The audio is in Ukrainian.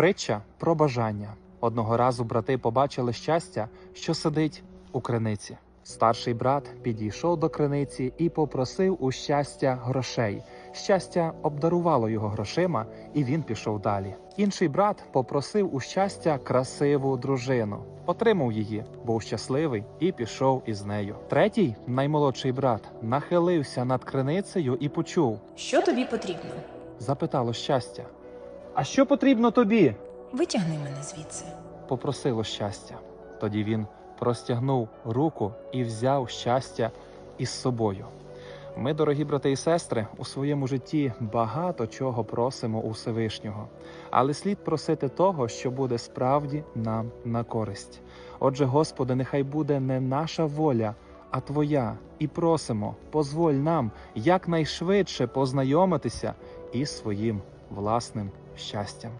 Притча про бажання. Одного разу брати побачили щастя, що сидить у криниці. Старший брат підійшов до криниці і попросив у щастя грошей. Щастя обдарувало його грошима, і він пішов далі. Інший брат попросив у щастя красиву дружину. Отримав її, був щасливий і пішов із нею. Третій, наймолодший брат, нахилився над криницею і почув: Що тобі потрібно? запитало щастя. А що потрібно тобі? Витягни мене звідси. попросило щастя. Тоді він простягнув руку і взяв щастя із собою. Ми, дорогі брати і сестри, у своєму житті багато чого просимо у Всевишнього, але слід просити того, що буде справді нам на користь. Отже, Господи, нехай буде не наша воля, а Твоя, і просимо, позволь нам якнайшвидше познайомитися із своїм власним щастям.